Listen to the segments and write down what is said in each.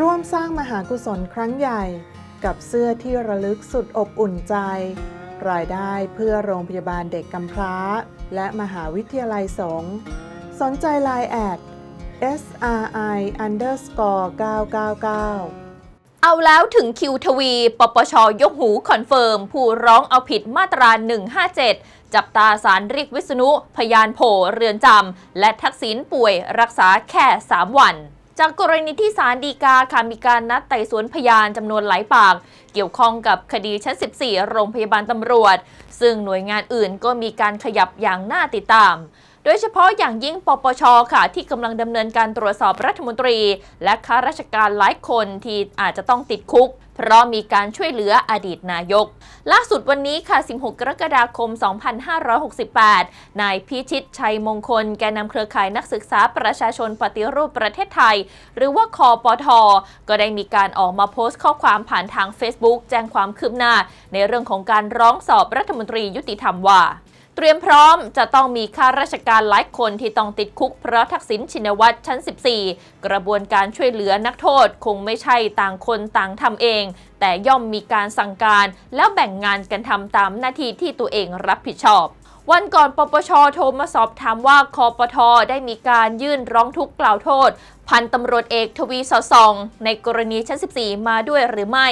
ร่วมสร้างมหากุศลครั้งใหญ่ กับเสื้อที่ระลึกสุดอบอุ่นใจ รายได้เพื่อโรงพยาบาลเด็กกำพร้า และมหาวิทยาลัยสงฆ์สนใจไลน์แอด SRI underscore 999 เอาแล้วถึงคิวทวี ปปชยกหูคอนเฟิร์ม ผู้ร้องเอาผิดมาตรา 157 จับตาสารเรียกวิษณุ พยานโผเรือนจำ และทักษิณป่วยรักษาแค่ 3 วัน จากกรณีที่ศาลฎีกาค่ะมีการนัดไต่สวนพยานจำนวนหลายปาก เกี่ยวข้องกับคดีชั้น 14 โรงพยาบาลตำรวจ ซึ่งหน่วยงานอื่นก็มีการขยับอย่างน่าติดตาม โดยเฉพาะอย่างยิ่งปปชค่ะ ที่กำลังดำเนินการตรวจสอบรัฐมนตรี และข้าราชการหลายคนที่อาจจะต้องติดคุก เพราะมีการช่วยเหลืออดีตนายก ล่าสุดวันนี้ค่ะ 16 กรกฎาคม 2568 นายพิชิตชัยมงคล แกนนำเครือข่ายนักศึกษาประชาชนปฏิรูปประเทศไทย หรือว่าคอปท ก็ได้มีการออกมาโพสต์ข้อความผ่านทาง Facebook แจ้งความคืบหน้า ในเรื่องของการร้องสอบรัฐมนตรียุติธรรมว่า เตรียมพร้อมจะต้องมีข้าราชการหลายคนที่ต้องติดคุกเพราะทักษิณชินวัตรชั้น 14 กระบวนการช่วยเหลือนักโทษคงไม่ใช่ต่างคนต่างทำเอง แต่ย่อมมีการสั่งการ แล้วแบ่งงานกันทำตามหน้าที่ที่ตัวเองรับผิดชอบวันก่อนปปชโทรมาสอบถามว่าคอปทได้มีการยื่นร้องทุกข์กล่าวโทษ พันตำรวจเอกทวีสอดส่อง ในกรณีชั้น 14 มาด้วยหรือไม่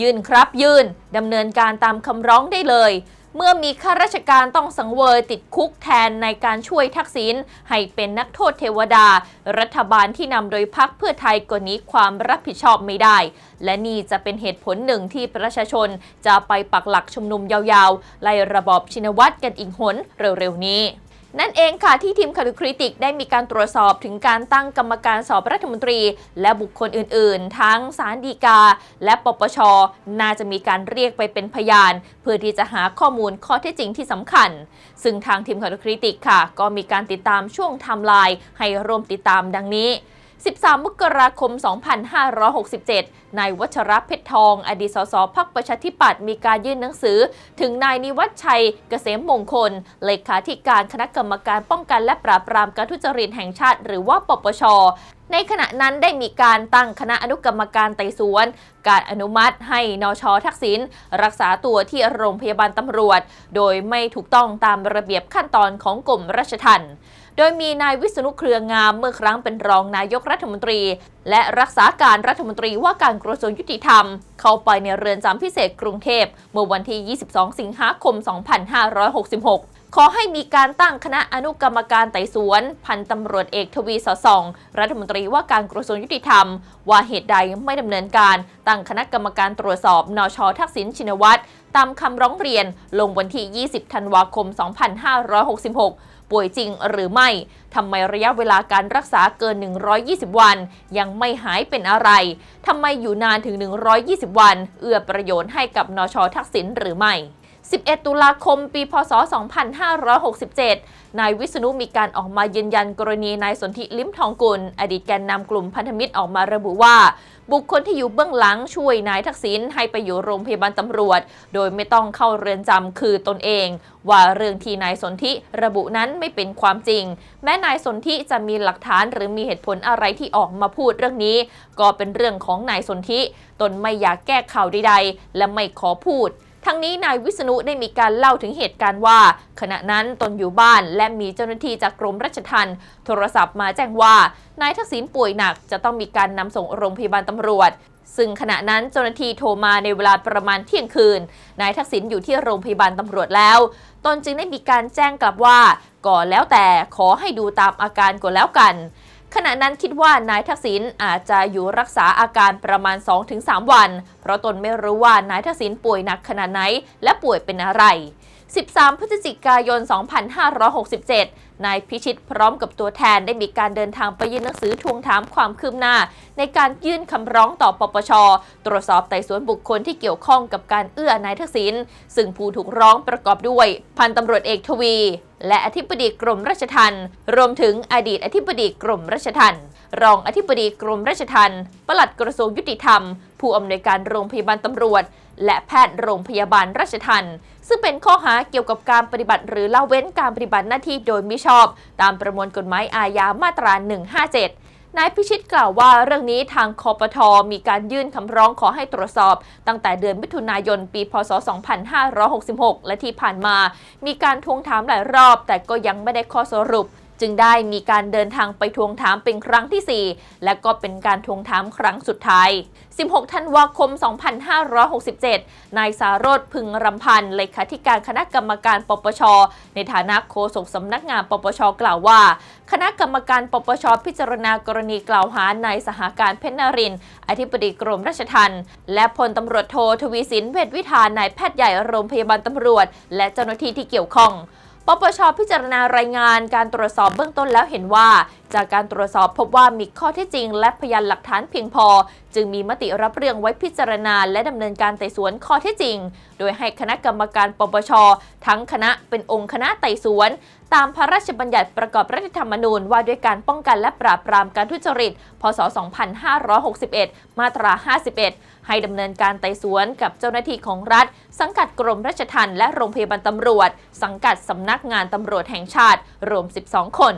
ยื่นครับยื่นดำเนินการตามคำร้องได้เลย เมื่อมีข้าราชการต้องสังเวยติดคุกแทนในการช่วยทักษิณให้เป็นนักโทษเทวดา รัฐบาลที่นำโดยพักเพื่อไทยก็นี้ความรับผิดชอบไม่ได้ และนี่จะเป็นเหตุผลหนึ่งที่ประชาชนจะไปปักหลักชุมนุมยาวๆ ไล่ระบอบชินวัตรกันอีกหนเร็วๆนี้ นั่นเองค่ะที่ทีมข่าวคริติกได้มีการตรวจสอบถึงการตั้งกรรมการสอบรัฐมนตรี และบุคคลอื่น ๆ ทั้งสารดีกา และปปช น่าจะมีการเรียกไปเป็นพยาน เพื่อที่จะหาข้อมูลข้อเท็จจริงที่สำคัญ ซึ่งทางทีมข่าวคริติกค่ะ ก็มีการติดตามช่วงไทม์ไลน์ให้ร่วมติดตามดังนี้ 13 มกราคม 2567 นายวัชรเพชรทอง อดีตสสพักประชาธิปัตย์มีการยื่นหนังสือ ถึงนายนิวัฒชัยเกษมมงคล เลขาธิการคณะกรรมการป้องกันและปราบปรามการทุจริตแห่งชาติ หรือว่าปปชในขณะนั้นได้มีการตั้งคณะอนุกรรมการไต่สวน การอนุมัติให้นชทักษิณรักษาตัวที่โรงพยาบาลตำรวจ โดยไม่ถูกต้องตามระเบียบขั้นตอนของกรมราชทัณฑ์ โดยมีนายวิษณุเครืองามเมื่อครั้งเป็นรองนายกรัฐมนตรี และรักษาการรัฐมนตรีว่าการกระทรวงยุติธรรม เข้าไปในเรือนจำพิเศษกรุงเทพเมื่อวันที่ 22 สิงหาคม 2566ขอให้มีการตั้งคณะอนุกรรมการไต่สวน พันตำรวจเอกทวีสอส่อง รัฐมนตรีว่าการกระทรวงยุติธรรม ว่าเหตุใดไม่ดำเนินการ ตั้งคณะกรรมการตรวจสอบนชทักษิณชินวัตรตามคำร้องเรียนลงวันที่ 20 ธันวาคม 2566 ป่วยจริงหรือไม่ทำไมระยะเวลาการรักษาเกิน 120 วัน ยังไม่หายเป็นอะไรทำไมอยู่นานถึง 120 วัน เอื้อประโยชน์ให้กับนชทักษิณหรือไม่ 11 ตุลาคม ปี พศ 2567 นายวิษณุมีการออกมายืนยันกรณีนายสนธิลิ้มทองกุล อดีตแกนนำกลุ่มพันธมิตรออกมาระบุว่า บุคคลที่อยู่เบื้องหลังช่วยนายทักษิณให้ไปอยู่โรงพยาบาลตำรวจ โดยไม่ต้องเข้าเรือนจำคือตนเอง ว่าเรื่องที่นายสนธิระบุนั้นไม่เป็นความจริง แม้นายสนธิจะมีหลักฐานหรือมีเหตุผลอะไรที่ออกมาพูดเรื่องนี้ ก็เป็นเรื่องของนายสนธิตนไม่อยากแก้ข่าวใดๆ และไม่ขอพูด ทั้งนี้นายวิษณุได้มีการเล่าถึงเหตุการณ์ว่า ขณะนั้นตนอยู่บ้านและมีเจ้าหน้าที่จากกรมราชทัณฑ์โทรศัพท์มาแจ้งว่านายทักษิณป่วยหนักจะต้องมีการนำส่งโรงพยาบาลตำรวจ ซึ่งขณะนั้นเจ้าหน้าที่โทรมาในเวลาประมาณเที่ยงคืน นายทักษิณอยู่ที่โรงพยาบาลตำรวจแล้ว ตนจึงได้มีการแจ้งกลับว่าก่อแล้วแต่ขอให้ดูตามอาการก่อนแล้วกัน ขณะนั้นคิดว่านายทักษิณอาจจะอยู่รักษาอาการประมาณ 2-3 วัน เพราะตนไม่รู้ว่านายทักษิณป่วยหนักขนาดไหน และป่วยเป็นอะไร 13 พฤศจิกายน 2567 นายพิชิตพร้อมกับตัวแทนได้มีการเดินทางไปยื่นหนังสือทวงถามความคืบหน้า ในการยื่นคำร้องต่อปปช ตรวจสอบไต่สวนบุคคลที่เกี่ยวข้องกับการเอื้อนายทักษิณซึ่งผู้ถูกร้องประกอบด้วย พันตำรวจเอกทวี และอธิบดีกรมราชทัณฑ์รวมถึงอดีตอธิบดีกรมราชทัณฑ์รองอธิบดีกรมราชทัณฑ์ปลัดกระทรวงยุติธรรม ผู้อำนวยการโรงพยาบาลตำรวจ และแพทย์โรงพยาบาลราชทัณฑ์ซึ่งเป็นข้อหาเกี่ยวกับการปฏิบัติ หรือละเว้นการปฏิบัติหน้าที่โดยมิชอบ ตามประมวลกฎหมายอาญามาตรา 157นายพิชิตกล่าวว่าเรื่องนี้ทางคอปทมีการยื่นคำร้องขอให้ตรวจสอบ ตั้งแต่เดือนมิถุนายนปี พศ 2566 และที่ผ่านมา มีการทวงถามหลายรอบ แต่ก็ยังไม่ได้ข้อสรุป จึงได้มีการเดินทางไปทวงถามเป็นครั้งที่ 4 และก็เป็นการทวงถามครั้งสุดท้าย 16 ธันวาคม 2567 นายสารดพึงรำพันธ์เลขาธิการคณะกรรมการปปช ในฐานะโฆษกสำนักงานปปช กล่าวว่า คณะกรรมการปปช พิจารณากรณีกล่าวหานายสหการเพชรนรินทร์อธิบดีกรมราชทัณฑ์และพลตำรวจโททวีสินเวชวิธานายแพทย์ใหญ่โรงพยาบาลตำรวจ และเจ้าหน้าที่ที่เกี่ยวข้อง ปชพิจารณารายงานการตรวจสอบเบื้องต้นแล้วเห็นว่า จากการตรวจสอบพบว่ามีข้อเท็จจริง และพยานหลักฐานเพียงพอ จึงมีมติรับเรื่องไว้พิจารณา และดำเนินการไต่สวนข้อเท็จจริง โดยให้คณะกรรมการปปช ทั้งคณะเป็นองค์คณะไต่สวน ตามพระราชบัญญัติประกอบรัฐธรรมนูญว่าด้วยการป้องกันและปราบปรามการทุจริต พศ 2561 มาตรา 51 ให้ดำเนินการไต่สวนกับเจ้าหน้าที่ของรัฐ สังกัดกรมราชทัณฑ์และโรงพยาบาลตำรวจ สังกัดสำนักงานตำรวจแห่งชาติ รวม 12 คน